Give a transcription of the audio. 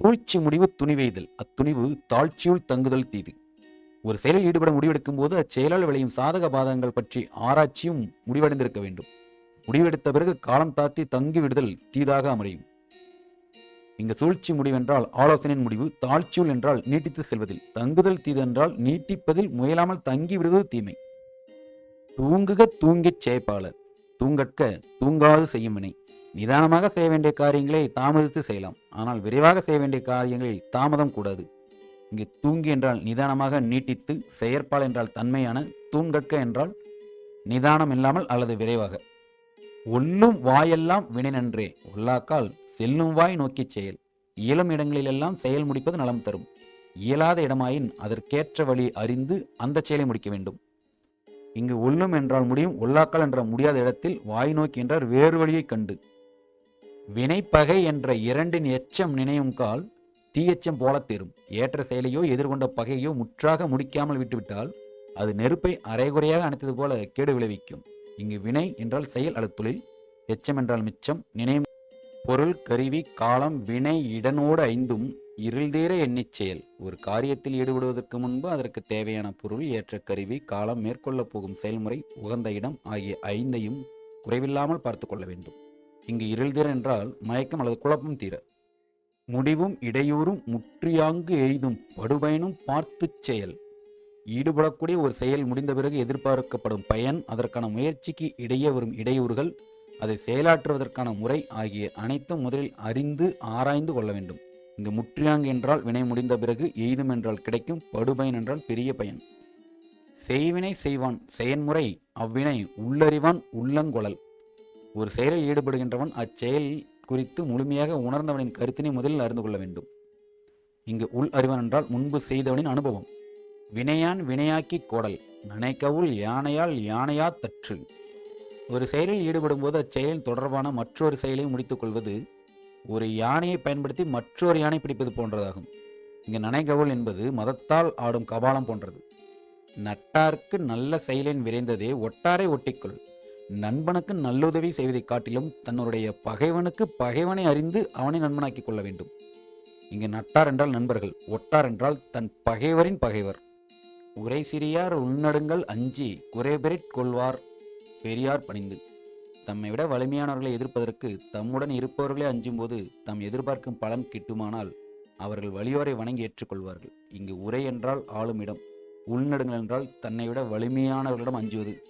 சூழ்ச்சி முடிவு துணிவெய்தல். அத்துணிவு தாழ்ச்சியுள் தங்குதல் தீது. ஒரு செயலில் ஈடுபட முடிவெடுக்கும் போது அச்செயலால் விளையும் சாதக பாதகங்கள் பற்றி ஆராய்ச்சியும் முடிவடைந்திருக்க வேண்டும். முடிவெடுத்த பிறகு காலம் தாத்தி தங்கி விடுதல் தீதாக அமையும். இங்கு சூழ்ச்சி முடிவென்றால் ஆலோசனையின் முடிவு தாழ்ச்சியுள் என்றால் நீட்டித்து செல்வதில் தங்குதல் தீது என்றால் நீட்டிப்பதில் முயலாமல் தங்கி விடுவது தீமை. தூங்குக தூங்கிச் சேப்பாளர். தூங்கற்க தூங்காது செய்யும் வினை நிதானமாக செய்ய வேண்டிய காரியங்களை தாமதித்து செய்யலாம். ஆனால் விரைவாக செய்ய வேண்டிய காரியங்களில் தாமதம் கூடாது. இங்கு தூங்கி என்றால் நிதானமாக நீட்டித்து செயற்பால் என்றால் தன்மையான தூண்கற்க என்றால் நிதானம் இல்லாமல் அல்லது விரைவாக. ஒல்லும் வாயெல்லாம் வினை நன்றே. ஒல்லாக்கால் செல்லும் வாய் நோக்கிச் செயல். இயலும் இடங்களிலெல்லாம் செயல் முடிப்பது நலம் தரும். இயலாத இடமாயின் அதற்கேற்ற வழி அறிந்து அந்த செயலை முடிக்க வேண்டும். இங்கு ஒல்லும் என்றால் முடியும் ஒல்லாக்கால் என்ற முடியாத இடத்தில் வாய் நோக்கி என்றார் வேறு வழியைக் கண்டு. வினைப்பகை என்ற இரண்டின் எச்சம் நினையும் கால் தீயச்சம் போலத் தேரும். ஏற்ற செயலையோ எதிர்கொண்ட பகையோ முற்றாக முடிக்காமல் விட்டுவிட்டால் அது நெருப்பை அரைகுறையாக அணைத்தது போல கேடு விளைவிக்கும். இங்கு வினை என்றால் செயல் அல்லது தொழில் எச்சம் என்றால் மிச்சம் நினைவு பொருள் கருவி காலம் வினை இடனோடு ஐந்தும் இருள்தீர எண்ணிச் செயல். ஒரு காரியத்தில் ஈடுபடுவதற்கு முன்பு அதற்கு தேவையான பொருள் ஏற்ற கருவி காலம் மேற்கொள்ளப் போகும் செயல்முறை உகந்த இடம் ஆகிய ஐந்தையும் குறைவில்லாமல் பார்த்து கொள்ள வேண்டும். இங்கு இருள்தீர என்றால் மயக்கம் அல்லது குழப்பம் தீர. முடிவும் இடையூறும் முற்றியாங்கு எய்தும் படுபயனும் பார்த்துச் செயல். ஈடுபடக்கூடிய ஒரு செயல் முடிந்த பிறகு எதிர்பார்க்கப்படும் பயன் அதற்கான முயற்சிக்கு இடையே வரும் இடையூறுகள் அதை செயலாற்றுவதற்கான முறை ஆகிய அனைத்தும் முதலில் அறிந்து ஆராய்ந்து கொள்ள வேண்டும். இங்கு முற்றியாங்கு என்றால் வினை முடிந்த பிறகு எய்தும் என்றால் கிடைக்கும் படுபயன் என்றால் பெரிய பயன். செய்வினை செய்வான் செயன்முறை அவ்வினை உள்ளறிவான் உள்ளங்கொழல் ஒரு செயலில் ஈடுபடுகின்றவன் அச்செயல் குறித்து முழுமையாக உணர்ந்தவனின் கருத்தினை முதலில் அறிந்து கொள்ள வேண்டும். இங்கு உள் அறிவன் என்றால் முன்பு செய்தவனின் அனுபவம். வினையான் வினையாக்கி கோடல் நனைக்கவுள் யானையால் யானையா தற்று. ஒரு செயலில் ஈடுபடும் போது அச்செயலின் தொடர்பான மற்றொரு செயலை முடித்துக் கொள்வது ஒரு யானையை பயன்படுத்தி மற்றொரு யானை பிடிப்பது போன்றதாகும். இங்கு நனைகவுள் என்பது மதத்தால் ஆடும் கபாலம் போன்றது. நட்டார்க்கு நல்ல செயலின் விரைந்ததே ஒட்டாரை ஒட்டிக்கொள். நண்பனுக்கு நல்லுதவி செய்வதைக் காட்டிலும் தன்னுடைய பகைவனுக்கு பகைவனை அறிந்து அவனை நண்பனாக்கிக் கொள்ள வேண்டும். இங்கு நட்டார் என்றால் நண்பர்கள் ஒட்டார் என்றால் தன் பகைவரின் பகைவர். உரை சிறியார் உள்நடுங்கள் அஞ்சி குறைபெறிற் கொள்வார் பெரியார் பணிந்து. தம்மை விட வலிமையானவர்களை எதிர்ப்பதற்கு தம்முடன் இருப்பவர்களே அஞ்சும்போது தாம் எதிர்பார்க்கும் பலன் கிட்டுமானால் அவர்கள் வலியோரை வணங்கி ஏற்றுக்கொள்வார்கள். இங்கு உரை என்றால் ஆளுமிடம் உள்நடுங்கள் என்றால் தன்னை விட வலிமையானவர்களிடம் அஞ்சுவது.